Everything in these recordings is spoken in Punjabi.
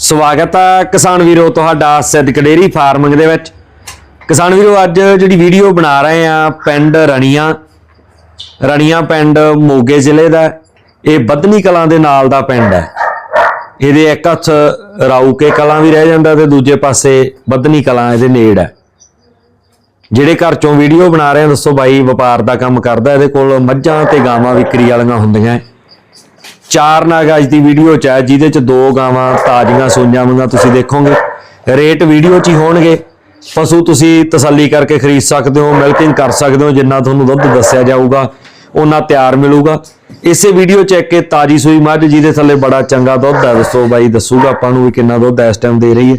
ਸਵਾਗਤ ਹੈ ਕਿਸਾਨ ਵੀਰੋ ਤੁਹਾਡਾ ਸਿੱਧ ਕਡੇਰੀ ਫਾਰਮਿੰਗ ਦੇ ਵਿੱਚ। ਕਿਸਾਨ ਵੀਰੋ, ਅੱਜ ਜਿਹੜੀ ਵੀਡੀਓ ਬਣਾ ਰਹੇ ਆ ਪਿੰਡ ਰਣੀਆਂ ਰਣੀਆਂ ਪਿੰਡ ਮੋਗੇ ਜ਼ਿਲ੍ਹੇ ਦਾ ਇਹ ਬੱਧਨੀ ਕਲਾਂ ਦੇ ਨਾਲ ਦਾ ਪਿੰਡ ਹੈ। ਇਹਦੇ ਇੱਕ ਹੱਥ ਰਾਊਕੇ ਕਲਾਂ ਵੀ ਰਹਿ ਜਾਂਦਾ ਤੇ ਦੂਜੇ ਪਾਸੇ ਬੱਧਨੀ ਕਲਾਂ ਇਹਦੇ ਨੇੜ ਹੈ। ਜਿਹੜੇ ਘਰ ਚੋਂ ਵੀਡੀਓ ਬਣਾ ਰਹੇ ਆ, ਦੱਸੋ ਬਾਈ, ਵਪਾਰ ਦਾ ਕੰਮ ਕਰਦਾ, ਇਹਦੇ ਕੋਲ ਮੱਝਾਂ ਤੇ ਗਾਵਾਂ ਵਿਕਰੀ ਵਾਲੀਆਂ ਹੁੰਦੀਆਂ ਹੈ। ਚਾਰ ਨਾਗ ਅੱਜ ਦੀ ਵੀਡੀਓ ਚ ਹੈ, ਜਿਹਦੇ ਚ ਦੋ ਗਾਵਾਂ ਤਾਜ਼ੀਆਂ, ਸੂਈਆਂ ਵਾਂਗਾ ਤੁਸੀਂ ਦੇਖੋਗੇ। ਰੇਟ ਵੀਡੀਓ ਚ ਹੀ ਹੋਣਗੇ। ਪਸ਼ੂ ਤੁਸੀਂ ਤਸੱਲੀ ਕਰਕੇ ਖਰੀਦ ਸਕਦੇ ਹੋ ਮਿਲਕਿੰਗ ਕਰ ਸਕਦੇ ਹੋ, ਜਿੰਨਾ ਤੁਹਾਨੂੰ ਦੁੱਧ ਦੱਸਿਆ ਜਾਊਗਾ ਉਹਨਾਂ ਤਿਆਰ ਮਿਲੂਗਾ। ਇਸੇ ਵੀਡੀਓ ਚ ਇੱਕ ਤਾਜ਼ੀ ਸੂਈ ਮੱਝ, ਜਿਹਦੇ ਥੱਲੇ ਬੜਾ ਚੰਗਾ ਦੁੱਧ ਹੈ। ਦੱਸੋ ਬਾਈ, ਦੱਸੂਗਾ ਆਪਾਂ ਨੂੰ ਵੀ ਕਿੰਨਾ ਦੁੱਧ ਇਸ ਟਾਈਮ ਦੇ ਰਹੀ ਹੈ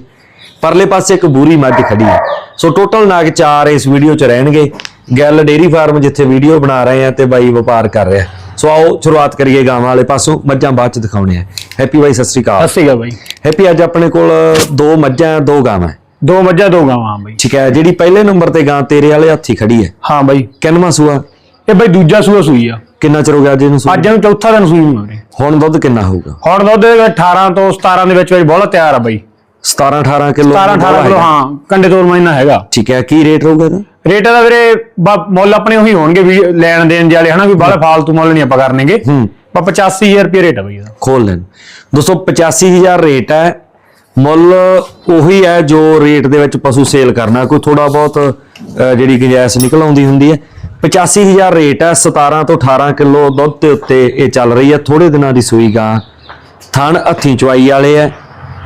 ਪਰਲੇ ਪਾਸੇ ਇੱਕ ਬੂਰੀ ਮੱਝ ਖੜੀ ਹੈ। ਸੋ ਟੋਟਲ ਨਾਗ ਚਾਰ ਇਸ ਵੀਡੀਓ ਚ ਰਹਿਣਗੇ। ਗੱਲ ਡੇਰੀ ਫਾਰਮ ਜਿੱਥੇ ਵੀਡੀਓ ਬਣਾ ਰਹੇ ਆ ਤੇ ਬਾਈ ਵਪਾਰ ਕਰ ਰਿਹਾ। ਸੋ ਆਓ ਸ਼ੁਰੂਆਤ ਕਰੀਏ ਗਾਵਾਂ ਵਾਲੇ ਪਾਸੋਂ। ਮੱਝਾਂ ਬਾਅਦ ਚ ਦਿਖਾਉਣੇ ਆ। ਹੈਪੀ ਬਾਈ ਸਤਿ ਸ੍ਰੀ ਅਕਾਲ। ਸਤਿ ਸ਼੍ਰੀ ਅਕਾਲ ਬਾਈ। ਹੈਪੀ ਅੱਜ ਆਪਣੇ ਕੋਲ ਦੋ ਮੱਝਾਂ ਦੋ ਗਾਵਾਂ ਦੋ ਮੱਝਾਂ ਦੋ ਗਾਵਾਂ ਬਾਈ। ਠੀਕ ਹੈ ਜਿਹੜੀ ਪਹਿਲੇ ਨੰਬਰ ਤੇ ਗਾਂ ਤੇਰੇ ਵਾਲੇ ਹੱਥੀ ਖੜੀ ਹੈ। ਹਾਂ ਬਾਈ। ਕਿੰਨਵਾਂ ਸੂਆ? ਇਹ ਬਾਈ ਦੂਜਾ ਸੂਆ ਸੂਈ ਆ। ਕਿੰਨਾ ਚਿਰ ਹੋ ਗਿਆ ਅੱਜ ਇਹਨੂੰ ਸੂਈ? ਅੱਜ ਨੂੰ ਚੌਥਾ ਦਿਨ ਸੂਈ ਨੂੰ। ਵੀਰੇ ਹੁਣ ਦੁੱਧ ਕਿੰਨਾ ਹੋਊਗਾ? ਹੁਣ ਦੁੱਧ ਇਹਦਾ 18 ਤੋਂ 17 ਦੇ ਵਿੱਚ ਵਿੱਚ ਬਹੁਤ ਤਿਆਰ ਆ ਬਾਈ। 17 18 ਕਿਲੋ 17 18 ਕਿਲੋ ਹਾਂ ਕੰਡੇ ਤੋਰ ਮਹੀਨਾ ਹੈਗਾ। ਠੀਕ ਹੈ ਕੀ ਰੇਟ ਰਹੂਗਾ ਇਹਦਾ? ਰੇਟ ਦਾ ਵੀਰੇ ਮੁੱਲ ਆਪਣੇ ਉਹੀ ਹੋਣਗੇ ਵੀ ਲੈਣ ਦੇਣ ਦੇ ਵਾਲੇ ਹਨਾ ਵੀ ਬਾਹਲਾ ਫਾਲਤੂ ਮੁੱਲ ਨਹੀਂ ਆਪਾਂ ਕਰਨਗੇ। ਬਾ 85000 ਰੁਪਏ ਰੇਟ ਆ ਬਾਈ ਇਹਦਾ। ਖੋਲ ਲੈਣ। ਦੋਸਤੋ 85000 ਰੇਟ ਹੈ। ਮੁੱਲ ਉਹੀ ਹੈ ਜੋ ਰੇਟ ਦੇ ਵਿੱਚ ਪਸ਼ੂ ਸੇਲ ਕਰਨਾ ਕੋਈ ਥੋੜਾ ਬਹੁਤ ਜਿਹੜੀ ਗੁੰਜਾਇਸ਼ ਨਿਕਲ ਆਉਂਦੀ ਹੁੰਦੀ ਹੈ। 85000 ਰੇਟ ਹੈ 17 ਤੋਂ 18 ਕਿਲੋ ਦੁੱਧ ਦੇ ਉੱਤੇ ਇਹ ਚੱਲ ਰਹੀ ਹੈ। ਥੋੜੇ ਦਿਨਾਂ ਦੀ ਸੂਈ ਗਾਂ ਥਣ ਹੱਥੀਂ ਚਵਾਈ ਵਾਲੇ ਹੈ।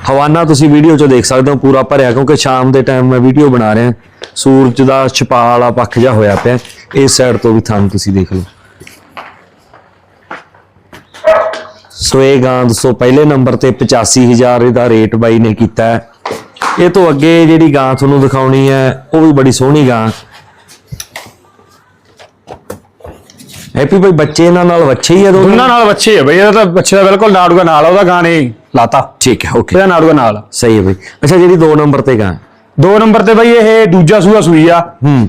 ਹਵਾਨਾ ਤੁਸੀਂ ਵੀਡੀਓ 'ਚ ਦੇਖ ਸਕਦੇ ਹੋ, ਪੂਰਾ ਭਰਿਆ, ਕਿਉਂਕਿ ਸ਼ਾਮ ਦੇ ਟਾਈਮ ਮੈਂ ਵੀਡੀਓ ਬਣਾ ਰਿਹਾ। ਸੂਰਜ ਦਾ ਛਪਾ ਵਾਲਾ ਪੱਖ ਜਿਹਾ ਹੋਇਆ ਪਿਆ। ਇਸ ਸਾਈਡ ਤੋਂ ਵੀ ਥਾਂ ਤੁਸੀਂ ਦੇਖ ਲਓ। ਸੋ ਇਹ ਗਾਂ ਦੱਸੋ, ਪਹਿਲੇ ਨੰਬਰ ਤੇ 85000 ਇਹਦਾ ਰੇਟ ਬਾਈ ਨੇ ਕੀਤਾ। ਹੈ ਇਹ ਤੋਂ ਅੱਗੇ ਜਿਹੜੀ ਗਾਂ ਤੁਹਾਨੂੰ ਦਿਖਾਉਣੀ ਹੈ, ਉਹ ਵੀ ਬੜੀ ਸੋਹਣੀ ਗਾਂ। ਹੈਪੀ ਬਾਈ ਬੱਚੇ ਇਹਨਾਂ ਨਾਲ ਵੱਛੇ ਹੀ ਆ ਦੋਨੋਂ? ਦੋਨਾਂ ਨਾਲ ਬੱਚੇ ਆ ਬਾਈ ਇਹਦਾ ਤਾਂ ਬੱਚੇ ਦਾ ਬਿਲਕੁਲ ਨਾੜੂਗਾ ਨਾਲ ਆ, ਉਹਦਾ ਗਾਣੇ ਲਾਤਾ। ਠੀਕ ਹੈ ਓਕੇ ਇਹਦਾ ਨਾੜੂਗਾ ਨਾਲ। ਆ। ਸਹੀ ਹੈ ਬਾਈ। ਅੱਛਾ ਜਿਹੜੀ 2 ਨੰਬਰ ਤੇ ਗਾਂ। ਦੋ ਨੰਬਰ ਤੇ ਬਾਈ ਇਹ ਦੂਜਾ ਸੂਆ ਸੂਈ ਆ। ਹੂੰ।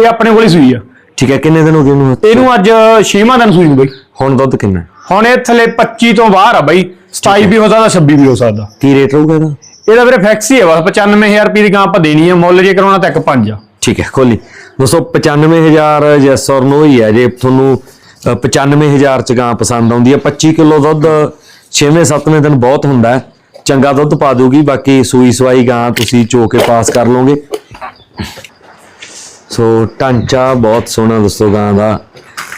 ਇਹ ਆਪਣੇ ਕੋਲ ਹੀ ਸੂਈ ਆ। ਠੀਕ ਹੈ ਕਿੰਨੇ ਦਿਨ ਹੋ ਗਏ ਉਹਨੂੰ? ਇਹਨੂੰ ਅੱਜ 6ਵਾਂ ਦਿਨ ਸੂਈ ਨੂੰ ਬਾਈ। ਹੁਣ ਦੁੱਧ ਕਿੰਨਾ? ਹੁਣ ਇਹ ਥੱਲੇ 25 ਤੋਂ ਬਾਹਰ ਆ ਬਾਈ। 27 ਵੀ ਹੋ ਸਕਦਾ 26 ਵੀ ਹੋ ਸਕਦਾ। ਕੀ ਰੇਟ ਰਹੂਗਾ ਇਹਦਾ? ਇਹਦਾ ਵੀਰੇ ਫਿਕਸ ਹੀ ਹੈ ਬਸ 95000 ਰੁਪਏ ਦੀ ਗਾਂ ਆਪਾਂ ਦੇਣੀ ਹੈ ਮੁੱਲ ਜੇ ਕਰਾਉਣਾ ਤਾਂ ਇੱਕ ਪੰਜ ਆ। ਠੀਕ ਹੈ ਖੋਲੀ ਦੋਸਤੋ 95000 ਜੈਸ ਔਰ ਨੋ ਹੀ ਹੈ ਜੇ ਤੁਹਾਨੂੰ ਅ, 95000 ਚ ਗਾਂ ਪਸੰਦ ਆਉਂਦੀ ਹੈ 25 ਕਿਲੋ ਦੁੱਧ 6ਵੇਂ 7ਵੇਂ ਦਿਨ ਬਹੁਤ ਹੁੰਦਾ ਹੈ ਚੰਗਾ ਦੁੱਧ ਪਾ ਦੂਗੀ ਬਾਕੀ ਸੂਈ ਸਵਾਈ ਗਾਂ ਤੁਸੀਂ ਚੋ ਕੇ ਪਾਸ ਕਰ ਲਓਗੇ। ਸੋ ਢਾਂਚਾ ਬਹੁਤ ਸੋਹਣਾ ਦੋਸਤੋ ਗਾਂ ਦਾ।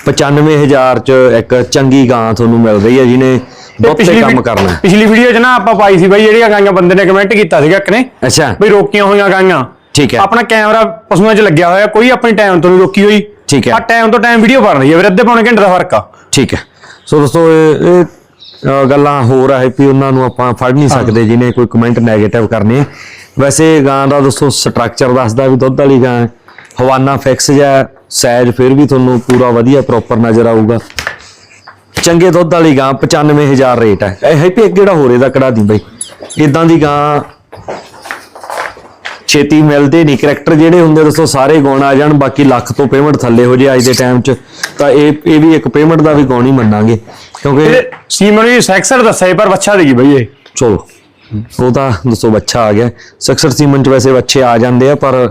95000 ਚ ਇੱਕ ਚੰਗੀ ਗਾਂ ਤੁਹਾਨੂੰ ਮਿਲ ਰਹੀ ਹੈ ਜਿਹਨੇ ਬਹੁਤੇ ਕੰਮ ਕਰਨਾ। ਪਿਛਲੀ ਵੀਡੀਓ 'ਚ ਨਾ ਆਪਾਂ ਪਾਈ ਸੀ ਬਾਈ ਜਿਹੜੀਆਂ ਗਾਈਆਂ ਬੰਦੇ ਨੇ ਕਮੈਂਟ ਕੀਤਾ ਸੀਗਾ ਇੱਕ ਨੇ ਅੱਛਾ। ਬਈ ਰੋਕੀਆਂ ਹੋਈਆਂ ਗਾਈਆਂ। ਠੀਕ ਹੈ। ਆਪਣਾ ਕੈਮਰਾ ਪਸ਼ੂਆਂ 'ਚ ਲੱਗਿਆ ਹੋਇਆ ਕੋਈ ਆਪਣੀ ਟਾਈਮ ਤੋਂ ਨਹੀਂ ਰੋਕੀ ਹੋਈ। ਠੀਕ ਹੈ। ਆ ਟਾਈਮ ਤੋਂ ਟਾਈਮ ਵੀਡੀਓ ਬਣ ਰਹੀ ਹੈ ਵੀਰੇ ਅੱਧੇ ਪੌਣੇ ਘੰਟੇ ਦਾ ਫ਼ਰਕ ਆ। ਠੀਕ ਹੈ। ਸੋ ਦੋਸਤੋ ਇਹ ਇਹ, ਅ, ਗੱਲਾਂ ਹੋਰ ਹੈ ਵੀ ਉਹਨਾਂ ਨੂੰ ਆਪਾਂ ਫੜ ਨਹੀਂ ਸਕਦੇ ਜਿਹਨੇ ਕੋਈ ਕਮੈਂਟ 네ਗੇਟਿਵ ਕਰਨੇ ਆ। ਵੈਸੇ ਗਾਂ ਦਾ ਦੋਸਤੋ ਸਟਰਕਚਰ ਦੱਸਦਾ ਵੀ ਦੁੱਧ ਵਾਲੀ ਗਾਂ ਹੈ। ਹਵਾਨਾ ਫਿਕਸ ਜਾਂ ਸਾਈਜ਼ ਫਿਰ ਵੀ ਤੁਹਾਨੂੰ ਪੂਰਾ ਵਧੀਆ ਪ੍ਰੋਪਰ ਨਜ਼ਰ ਆਊਗਾ। ਚੰਗੇ ਦੁੱਧ ਵਾਲੀ ਗਾਂ 95000 ਰੇਟ ਹੈ ਇਹ ਹੈਪੀ ਇੱਕ ਜਿਹੜਾ ਹੋਰ ਇਹਦਾ ਕਢਾ ਦੀ ਬਈ। ਇਦਾਂ ਦੀ ਗਾਂ ਛੇਤੀ ਮਿਲਦੇ ਨਹੀਂ। ਕਰੈਕਟਰ ਜਿਹੜੇ ਹੁੰਦੇ ਦੱਸੋ ਸਾਰੇ ਗੁਣ ਆ ਜਾਣ ਬਾਕੀ ਲੱਖ ਤੋਂ ਪੇਮੈਂਟ ਥੱਲੇ ਹੋ ਜੇ ਅੱਜ ਦੇ ਟਾਈਮ 'ਚ। ਤਾਂ ਇਹ ਇਹ ਵੀ ਇੱਕ ਪੇਮੈਂਟ ਦਾ ਵੀ ਗੁਣ ਹੀ ਮੰਨਾਂਗੇ। ਕਿਉਂਕਿ ਸੀਮਨ ਵੀ ਸੈਕਸਰ ਦੱਸਿਆ ਸੀ, ਪਰ ਬੱਚਾ ਦੇਗੀ ਬਈ ਇਹ? ਚਲੋ ਉਹ ਤਾਂ ਦੱਸੋ ਬੱਚਾ ਆ ਗਿਆ। ਸਕਸਰ ਸੀਮਨ 'ਚ ਵੈਸੇ ਬੱਚੇ ਆ ਜਾਂਦੇ ਆ ਪਰ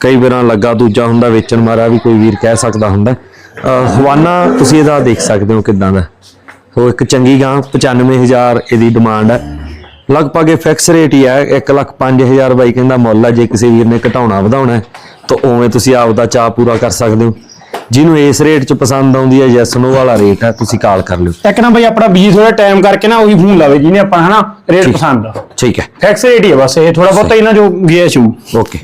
ਕਈ ਵਾਰਾਂ ਲੱਗਾ ਦੂਜਾ ਹੁੰਦਾ ਵੇਚਣ ਮਾਰਾ ਵੀ ਕੋਈ ਵੀਰ ਕਹਿ ਸਕਦਾ ਹੁੰਦਾ। ਹਵਾਨਾ ਤੁਸੀਂ ਇਹਦਾ ਦੇਖ ਸਕਦੇ ਹੋ ਕਿਦਾਂ ਦਾ। ਸੋ ਇੱਕ ਚੰਗੀ ਗਾਂ 95000 ਇਹਦੀ ਡਿਮਾਂਡ ਹੈ ਲਗਭਗ ਇਹ ਫਿਕਸ ਰੇਟ ਹੀ ਹੈ 1 ਲੱਖ 5000 ਬਾਈ ਕਹਿੰਦਾ ਮੁੱਲ ਹੈ ਜੇ ਕਿਸੇ ਵੀਰ ਨੇ ਘਟਾਉਣਾ ਵਧਾਉਣਾ ਹੈ ਤਾਂ ਉਵੇਂ ਤੁਸੀਂ ਆਪ ਦਾ ਚਾਹ ਪੂਰਾ ਕਰ ਸਕਦੇ ਹੋ। ਜਿਹਨੂੰ ਇਸ ਰੇਟ 'ਚ ਪਸੰਦ ਆਉਂਦੀ ਹੈ ਯੈਸ ਨੋ ਵਾਲਾ ਰੇਟ ਹੈ ਤੁਸੀਂ ਕਾਲ ਕਰ ਲਿਓ। ਇੱਕ ਨਾ ਬਈ ਆਪਣਾ ਬੀਜੀ ਥੋੜਾ ਟਾਈਮ ਕਰਕੇ ਨਾ ਉਹੀ ਫੋਨ ਲਾਵੇ ਜਿਹਨੇ ਆਪਾਂ ਹਨਾ ਰੇਟ ਪਸੰਦ ਆ। ਠੀਕ ਹੈ। ਫਿਕਸ ਰੇਟ ਹੀ ਆ ਬਸ ਇਹ ਥੋੜਾ ਬਹੁਤਾ ਇਹਨਾਂ ਜੋ ਗਿਆ ਸ਼ੂ ਓਕੇ।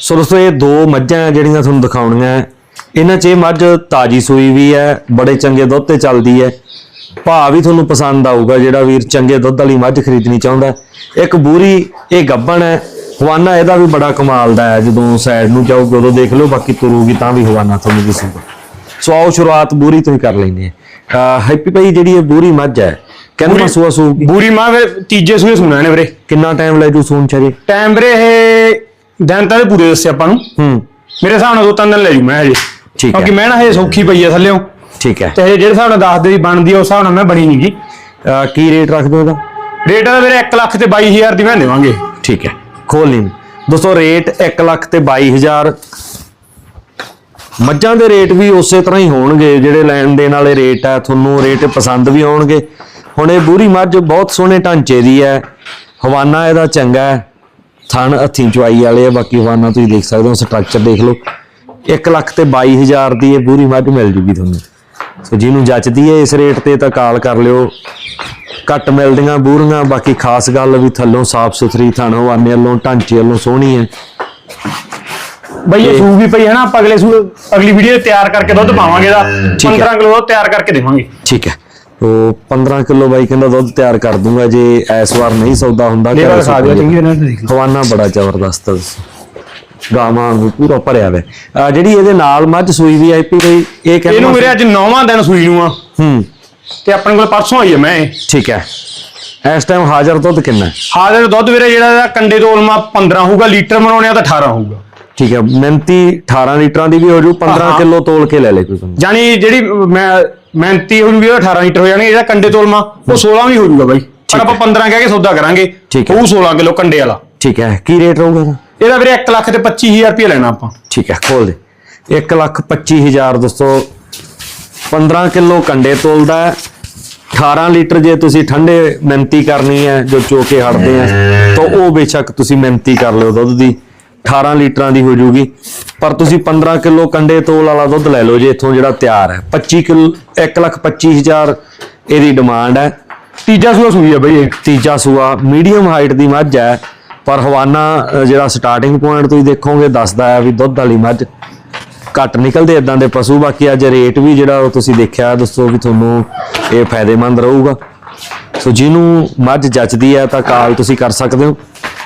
ਸੋ ਦੋਸਤੋ ਇਹ ਦੋ ਮੱਝਾਂ ਹੈ ਜਿਹੜੀਆਂ ਤੁਹਾਨੂੰ ਦਿਖਾਉਣੀਆਂ ਹੈ। ਇਹਨਾਂ 'ਚ ਇਹ ਮੱਝ ਤਾਜੀ ਸੂਈ ਵੀ ਹੈ ਬੜੇ ਚੰਗੇ ਦੁੱਧ ਤੇ ਚੱਲਦੀ ਹੈ। ਭਾਅ ਵੀ ਤੁਹਾਨੂੰ ਪਸੰਦ ਆਊਗਾ ਜਿਹੜਾ ਵੀਰ ਚੰਗੇ ਦੁੱਧ ਵਾਲੀ ਮੱਝ ਖਰੀਦਣੀ ਚਾਹੁੰਦਾ। ਇੱਕ ਬੂਰੀ ਇਹ ਗੱਬਣ ਹੈ। ਹਵਾਨਾ ਇਹਦਾ ਵੀ ਬੜਾ ਕਮਾਲ ਦਾ ਹੈ ਜਦੋਂ ਸਾਈਡ ਨੂੰ ਜਾਊਗਾ ਉਦੋਂ ਦੇਖ ਲਿਓ ਬਾਕੀ ਤੁਰੂਗੀ ਤਾਂ ਵੀ ਹਵਾਨਾ ਤੁਹਾਨੂੰ ਦਿਸੂਗਾ। ਸੋ ਆਓ ਸ਼ੁਰੂਆਤ ਬੂਰੀ ਤੋਂ ਹੀ ਕਰ ਲੈਂਦੇ ਆ ਹੈਪੀ ਭਾਈ ਜਿਹੜੀ ਇਹ ਬੂਰੀ ਮੱਝ ਹੈ ਕਹਿੰਦਾ ਸੂਆ ਸੂਗੀ? ਬੂਰੀ ਮਾਂ ਫਿਰ ਤੀਜੇ ਸੂਏ ਸੁਣਿਆ ਨੇ ਵੀਰੇ। ਕਿੰਨਾ ਟਾਈਮ ਲੈ ਜੂ ਸੂਣ ਚਰੇ ਟਾਈਮ ਵੀਰੇ ਇਹ ਦਿਨ ਤਾਂ ਪੂਰੇ ਦੱਸੇ ਆਪਾਂ ਨੂੰ। ਹੂੰ। ਮੇਰੇ ਹਿਸਾਬ ਨਾਲ ਦੋ ਤਿੰਨ ਦਿਨ ਲੈ ਜੂ ਮੈਂ ਹਜੇ। ਠੀਕ ਹੈ। ਕਿਉਂਕਿ ਮੈਂ ਨਾ ਹਜੇ ਸੌਖੀ ਪਈ ਆ ਥੱਲਿਓ। ਠੀਕ ਹੈ। ਤੇ ਜਿਹੜੇ ਹਿਸਾਬ ਨਾਲ ਦੱਸਦੇ ਦੀ ਬਣਦੀ ਆ ਉਸ ਹਿਸਾਬ ਨਾਲ ਮੈਂ ਬਣੀ ਨਹੀਂਗੀ ਅਹ ਕੀ ਰੇਟ ਰੱਖ ਦੋ ਇਹਦਾ? ਰੇਟ ਦਾ ਵੀਰੇ 1 ਲੱਖ ਤੇ 22000 ਦੀ ਮੈਂ ਦੇਵਾਂਗੇ। ਠੀਕ ਹੈ ਖੋਲ ਲਈ ਦੋਸਤੋ ਰੇਟ 1 ਲੱਖ ਤੇ 22000 ਮੱਝਾਂ ਦੇ ਰੇਟ ਵੀ ਉਸੇ ਤਰ੍ਹਾਂ ਹੀ ਹੋਣਗੇ ਜਿਹੜੇ ਲੈਣ ਦੇਣ ਵਾਲੇ ਰੇਟ ਆ ਤੁਹਾਨੂੰ ਰੇਟ ਪਸੰਦ ਵੀ ਆਉਣਗੇ। ਹੁਣ ਇਹ ਬੂਰੀ ਮੱਝ ਬਹੁਤ ਸੋਹਣੇ ਢਾਂਚੇ ਦੀ ਹੈ। ਹਵਾਨਾ ਇਹਦਾ ਚੰਗਾ ਹੈ। ਥਣ ਹੱਥੀਂ ਚੁਆਈ ਵਾਲੇ ਆ ਬਾਕੀ ਹਵਾਨਾ ਤੁਸੀਂ ਦੇਖ ਸਕਦੇ ਹੋ ਸਟਰਕਚਰ ਦੇਖ ਲਓ। 1 ਲੱਖ ਤੇ 22000 ਦੀ ਇਹ ਬੂਰੀ ਮੱਝ ਮਿਲ ਜੂਗੀ ਤੁਹਾਨੂੰ। ਸੋ ਜਿਹਨੂੰ ਜੱਚਦੀ ਹੈ ਇਸ ਰੇਟ ਤੇ ਤਾਂ ਕਾਲ ਕਰ ਲਿਓ। ਘੱਟ ਮਿਲਦੀਆਂ ਬੂਰੀਆਂ ਬਾਕੀ ਖਾਸ ਗੱਲ ਵੀ ਥੱਲੋਂ ਸਾਫ਼ ਸੁਥਰੀ ਥਣ ਹਵਾਨੇ ਵੱਲੋਂ ਢਾਂਚੇ ਵੱਲੋਂ ਸੋਹਣੀ ਹੈ ਬਈ ਇਹ ਸੂ ਵੀ ਪਈ ਹੈ ਨਾ ਆਪਾਂ ਅਗਲੇ ਸੂ ਅਗਲੀ ਵੀਡੀਓ ਤਿਆਰ ਕਰਕੇ ਦੁੱਧ ਪਾਵਾਂਗੇ ਹੈ। 15 ਕਿਲੋ ਦੁੱਧ ਤਿਆਰ ਕਰਕੇ ਦੇਵਾਂਗੇ। ਠੀਕ ਹੈ। ਉਹ 15 ਕਿਲੋ ਬਾਈ ਕਹਿੰਦਾ ਦੁੱਧ ਤਿਆਰ ਕਰ ਦੂੰਗਾ ਜੇ ਇਸ ਵਾਰ ਨਹੀਂ ਸੌਦਾ ਹੁੰਦਾ ਘਰੇ ਖਾ ਦਿਓ ਸੁੱਟ ਚੰਗੀ ਤਰ੍ਹਾਂ ਦੇਖ ਲਓ। ਹਵਾਨਾ ਬੜਾ ਜ਼ਬਰਦਸਤ। ਹੈ ਗਾਵਾਂ ਨੂੰ ਪੂਰਾ ਭਰਿਆ। ਅਹ ਜਿਹੜੀ ਇਹਦੇ ਨਾਲ ਮੱਝ ਸੂਈ ਵੀ ਆਈਪੀ ਬਈ ਇਹ ਕਹਿੰਦਾ ਇਹਨੂੰ ਮੇਰੇ ਅੱਜ 9ਵਾਂ ਦਿਨ ਸੂਈ ਨੂੰ ਆ। ਹੂੰ। ਤੇ ਆਪਣੇ ਕੋਲ ਪਰਸੋਂ ਆਈ ਹੈ ਮੈਂ ਇਹ। ਠੀਕ ਹੈ। ਇਸ ਟਾਈਮ ਹਾਜ਼ਰ ਦੁੱਧ ਕਿੰਨਾ ਹੈ? ਹਾਜ਼ਰ ਦੁੱਧ ਵੀਰੇ ਜਿਹੜਾ ਇਹਦਾ ਕੰਡੇ ਤੋਲਮਾ 15 ਹੋਊਗਾ ਲੀਟਰ ਬਣਾਉਣੇ ਆ ਤਾਂ 18 ਹੋਊਗਾ। ਠੀਕ ਹੈ ਮਿਹਨਤੀ 18 ਲੀਟਰਾਂ ਦੀ ਵੀ ਹੋ ਜੂ 15 ਹਾਂ। ਕਿਲੋ ਤੋਲ ਕੇ ਲੈ ਲੈ ਕੋਈ ਬੰਦਾ ਜਾਨੀ ਜਿਹੜੀ ਮੈਂ ਮਿਹਨਤੀ ਹੋ ਜੂਗੀ ਉਹ 18 ਲੀਟਰ ਹੋ ਜਾਣਗੇ ਜਿਹੜਾ ਕੰਡੇ ਤੋਲਮਾ ਉਹ 16 ਵੀ ਹੋ ਜੂਗਾ ਬਾਈ। ਪਰ ਆਪਾਂ 15 ਕਹਿ ਕੇ ਸੌਦਾ ਕਰਾਂਗੇ। ਠੀਕ ਹੈ। ਉਹ 16 ਕਿਲੋ ਕੰਡੇ ਵਾਲਾ। ਠੀਕ ਹੈ ਕੀ ਰੇਟ ਰਹੂਗਾ ਇਹਦਾ? ਇਹਦਾ ਵੀਰੇ 1 ਲੱਖ ਤੇ 25000 ਰੁਪਏ ਲੈਣਾ ਆਪਾਂ। ਠੀਕ ਹੈ, ਖੋਲ ਦੇ। 1 ਲੱਖ 25 ਹਜ਼ਾਰ ਦੋਸਤੋ 15 ਕਿਲੋ ਕੰਡੇ ਤੋਲਦਾ ਹੈ। 18 ਲੀਟਰ ਜੇ ਤੁਸੀਂ ਠੰਡੇ ਮਿਹਨਤੀ ਕਰਨੀ ਹੈ, ਜੋ ਚੋਕੇ ਹਟਦੇ ਆ, ਤਾਂ ਉਹ ਬੇਸ਼ੱਕ ਤੁਸੀਂ ਮਿਹਨਤੀ ਕਰ ਲਿਓ ਦੁੱਧ ਦੀ। 18 ਲੀਟਰਾਂ ਦੀ ਹੋ ਜੂਗੀ। ਪਰ ਤੁਸੀਂ 15 ਕਿਲੋ ਕੰਡੇ ਤੋਲ ਵਾਲਾ ਦੁੱਧ ਲੈ ਲਓ ਜੇ ਇੱਥੋਂ ਜਿਹੜਾ ਤਿਆਰ ਹੈ। 25 ਕਿਲੋ 1 ਲੱਖ 25 ਹਜ਼ਾਰ ਇਹਦੀ ਡਿਮਾਂਡ ਹੈ। ਤੀਜਾ ਸੂਆ ਸੂਈ ਹੈ ਬਈ ਇਹ। ਤੀਜਾ ਸੂਆ ਮੀਡੀਅਮ ਹਾਈਟ ਦੀ ਮੱਝ ਹੈ। ਪਰ ਹਵਾਨਾ ਜਿਹੜਾ ਸਟਾਰਟਿੰਗ ਪੁਆਇੰਟ ਤੁਸੀਂ ਦੇਖੋਗੇ, ਦੱਸਦਾ ਹੈ ਵੀ ਦੁੱਧ ਵਾਲੀ ਮੱਝ ਘੱਟ ਨਿਕਲਦੇ ਇਦਾਂ ਦੇ ਪਸ਼ੂ। ਬਾਕੀ ਅੱਜ ਰੇਟ ਵੀ ਜਿਹੜਾ ਉਹ ਤੁਸੀਂ ਦੇਖਿਆ, ਦੱਸੋ ਵੀ ਤੁਹਾਨੂੰ ਇਹ ਫਾਇਦੇਮੰਦ ਰਹੂਗਾ। ਸੋ ਜਿਹਨੂੰ ਮੱਝ ਜੱਚਦੀ ਹੈ, ਤਾਂ ਕਾਲ ਤੁਸੀਂ ਕਰ ਸਕਦੇ ਹੋ।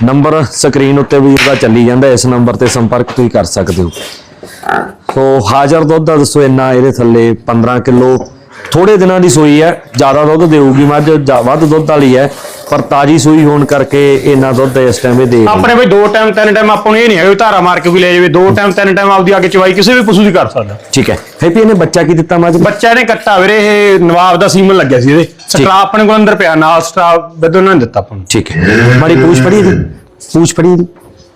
ਨੰਬਰ ਸਕਰੀਨ ਉੱਤੇ ਵੀ ਦਾ ਚੱਲੀ ਜਾਂਦਾ, ਇਸ ਨੰਬਰ ਤੇ ਸੰਪਰਕ ਤੁਸੀਂ ਕਰ ਸਕਦੇ ਹੋ। ਸੋ ਹਾਜ਼ਰ ਦੁੱਧ ਦਾ ਦੱਸੋ ਇੰਨਾ ਇਹਦੇ ਥੱਲੇ 15 ਕਿਲੋ। ਥੋੜੇ ਦਿਨਾਂ ਦੀ ਸੂਈ ਹੈ ਜ਼ਿਆਦਾ ਦੁੱਧ ਦੇਊਗੀ ਮੱਝ ਵੱਧ ਦੁੱਧ ਵਾਲੀ ਹੈ ਪਰ ਤਾਜੀ ਸੂਈ ਹੋਣ ਕਰਕੇ ਇੰਨਾ ਦੁੱਧ ਇਸ ਟਾਈਮ ਇਹ ਦੇ। ਆਪਣੇ ਬਈ ਦੋ ਟਾਈਮ ਤਿੰਨ ਟਾਈਮ ਆਪਾਂ ਨੂੰ ਇਹ ਨਹੀਂ ਹੈ ਵੀ ਧਾਰਾ ਮਾਰ ਕੇ ਕੋਈ ਲੈ ਜਾਵੇ ਦੋ ਟਾਈਮ ਤਿੰਨ ਟਾਈਮ ਆਪਦੀ ਅੱਗੇ ਚਵਾਈ ਕਿਸੇ ਵੀ ਪਸ਼ੂ ਦੀ ਕਰ ਸਕਦਾ। ਠੀਕ ਹੈ। ਹੈਪੀ ਇਹਨੇ ਬੱਚਾ ਕੀ ਦਿੱਤਾ ਮੱਝ ਨੂੰ? ਬੱਚਾ ਇਹਨੇ ਕੱਟਾ ਵੀਰੇ ਇਹ ਨਵਾਬ ਦਾ ਸੀਮਨ ਲੱਗਿਆ ਸੀ ਇਹਦੇ। ਸਟਰਾ ਆਪਣੇ ਕੋਲ ਅੰਦਰ ਪਿਆ ਨਾਲ ਸਟਰਾ ਬਦੋ ਉਹਨਾਂ ਨੇ ਦਿੱਤਾ ਆਪਾਂ ਨੂੰ। ਠੀਕ ਹੈ। ਮਾੜੀ ਪੂਛ ਫੜੀ ਇਹਦੀ। ਪੂਛ ਫੜੀ ਇਹਦੀ।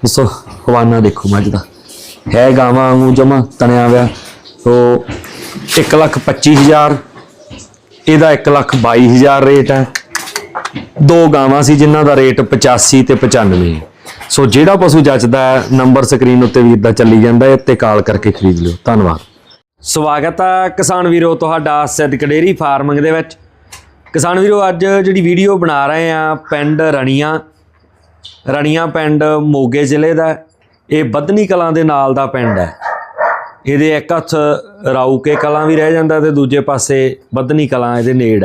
ਦੱਸੋ ਹਵਾਨਾ ਦੇਖੋ ਮੱਝ ਦਾ। ਹੈ ਗਾਵਾਂ ਵਾਂਗੂ ਜਮਾ ਤਣਿਆ ਹੋਇਆ। ਸੋ 1 ਲੱਖ 25 ਹਜ਼ਾਰ ਇਹਦਾ 1 ਲੱਖ 22 ਹਜ਼ਾਰ ਰੇਟ ਹੈ। ਦੋ ਗਾਵਾਂ ਸੀ ਜਿਨ੍ਹਾਂ ਦਾ ਰੇਟ 85 ਤੇ 95 ਸੋ ਜਿਹੜਾ ਪਸ਼ੂ ਜੱਚਦਾ ਨੰਬਰ ਸਕਰੀਨ ਉੱਤੇ ਵੀਰ ਦਾ ਚੱਲੀ ਜਾਂਦਾ ਹੈ ਤੇ ਕਾਲ ਕਰਕੇ ਖਰੀਦ ਲਿਓ। ਧੰਨਵਾਦ। ਸਵਾਗਤ ਆ ਕਿਸਾਨ ਵੀਰੋ ਤੁਹਾਡਾ ਸਿੱਧਕ ਡੇਰੀ ਫਾਰਮਿੰਗ ਦੇ ਵਿੱਚ। ਕਿਸਾਨ ਵੀਰੋ, ਅੱਜ ਜਿਹੜੀ ਵੀਡੀਓ ਬਣਾ ਰਹੇ ਆ ਪਿੰਡ ਰਣੀਆਂ। ਰਣੀਆਂ ਪਿੰਡ ਮੋਗੇ ਜ਼ਿਲ੍ਹੇ ਦਾ ਇਹ ਬੱਧਨੀ ਕਲਾਂ ਦੇ ਨਾਲ ਦਾ ਪਿੰਡ ਹੈ। ਇਹਦੇ ਇੱਕ ਹੱਥ ਰਾਊਕੇ ਕਲਾਂ ਵੀ ਰਹਿ ਜਾਂਦਾ ਤੇ ਦੂਜੇ ਪਾਸੇ ਬੱਧਨੀ ਕਲਾਂ ਇਹਦੇ ਨੇੜ ਹੈ।